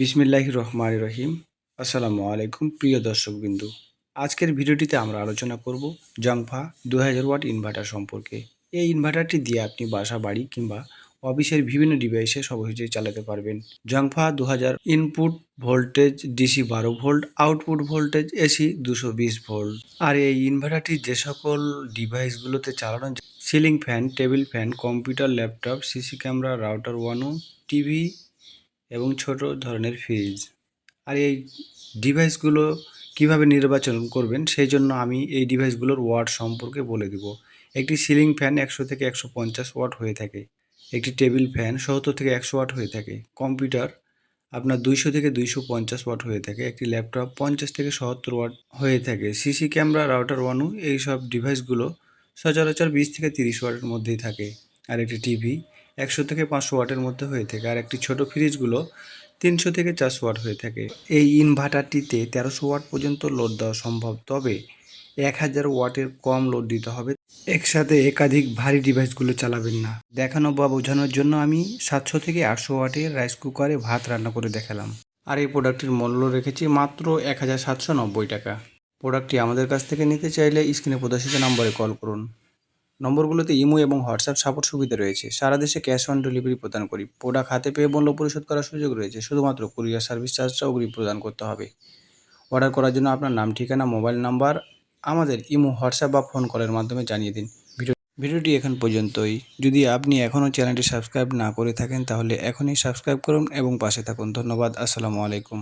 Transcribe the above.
বিসমিল্লাহ রহমান রহিম। আসসালামু আলাইকুম প্রিয় দর্শকবিন্দু। আজকের ভিডিওটিতে আমরা আলোচনা করব জংফা দু হাজার ওয়াট ইনভার্টার সম্পর্কে। এই ইনভার্টারটি দিয়ে আপনি বাসা, বাড়ি কিংবা অফিসের বিভিন্ন ডিভাইসে সহজেই চালাতে পারবেন। জংফা দু হাজার ইনপুট ভোল্টেজ ডিসি বারো ভোল্ট, আউটপুট ভোল্টেজ এসি দুশো বিশ ভোল্ট। আর এই ইনভার্টারটি যে সকল ডিভাইসগুলোতে চালানো ceiling fan, table fan, computer, laptop, CC camera, router ওয়ানও TV এবং ছোট ধরনের ফ্রিজ আর এই ডিভাইসগুলো কীভাবে নির্বাচন করবেন, সেই জন্য আমি এই ডিভাইসগুলোর ওয়াট সম্পর্কে বলে দেব। একটি সিলিং ফ্যান একশো থেকে একশো পঞ্চাশ ওয়াট হয়ে থাকে। একটি টেবিল ফ্যান সত্তর থেকে একশো ওয়াট হয়ে থাকে। কম্পিউটার আপনার দুইশো থেকে দুইশো পঞ্চাশ ওয়াট হয়ে থাকে। একটি ল্যাপটপ পঞ্চাশ থেকে সত্তর ওয়াট হয়ে থাকে। সিসি ক্যামেরা রাউটার ওয়ানু এই সব ডিভাইসগুলো সচরাচর বিশ থেকে তিরিশ ওয়াটের মধ্যেই থাকে। আর একটি টিভি একশো থেকে পাঁচশো ওয়াটের মধ্যে হয়ে থাকে আর একটি ছোট ফ্রিজগুলো তিনশো থেকে চারশো ওয়াট হয়ে থাকে। এই ইনভার্টারটিতে তেরোশো ওয়াট পর্যন্ত লোড দেওয়া সম্ভব, তবে এক হাজার ওয়াটের কম লোড দিতে হবে। একসাথে একাধিক ভারী ডিভাইসগুলো চালাবেন না। দেখানো বা বোঝানোর জন্য আমি সাতশো থেকে আটশো ওয়াটের রাইস কুকারে ভাত রান্না করে দেখালাম। আর এই প্রোডাক্টটির মূল্য রেখেছি মাত্র এক হাজার সাতশো নব্বই টাকা। প্রোডাক্টটি আমাদের কাছ থেকে নিতে চাইলে স্ক্রিনে প্রদর্শিত নম্বরে কল করুন। নম্বরগুলোতে ইমো এবং হোয়াটসঅ্যাপ সাপোর্ট সুবিধা রয়েছে। সারা দেশে ক্যাশ অন ডেলিভারি প্রদান করি। প্রোডাক্ট হাতে পেয়ে মূল্য পরিশোধ করার সুযোগ রয়েছে। শুধুমাত্র কুরিয়ার সার্ভিস চার্জটা অগ্রিম প্রদান করতে হবে। অর্ডার করার জন্য আপনার নাম, ঠিকানা, মোবাইল নাম্বার, আমাদের ইমো, হোয়াটসঅ্যাপ বা ফোন কলের মাধ্যমে জানিয়ে দিন। ভিডিও ভিডিওটি এখন পর্যন্তই। যদি আপনি এখনও চ্যানেলটি সাবস্ক্রাইব না করে থাকেন, তাহলে এখনই সাবস্ক্রাইব করুন এবং পাশে থাকুন। ধন্যবাদ। আসসালামু আলাইকুম।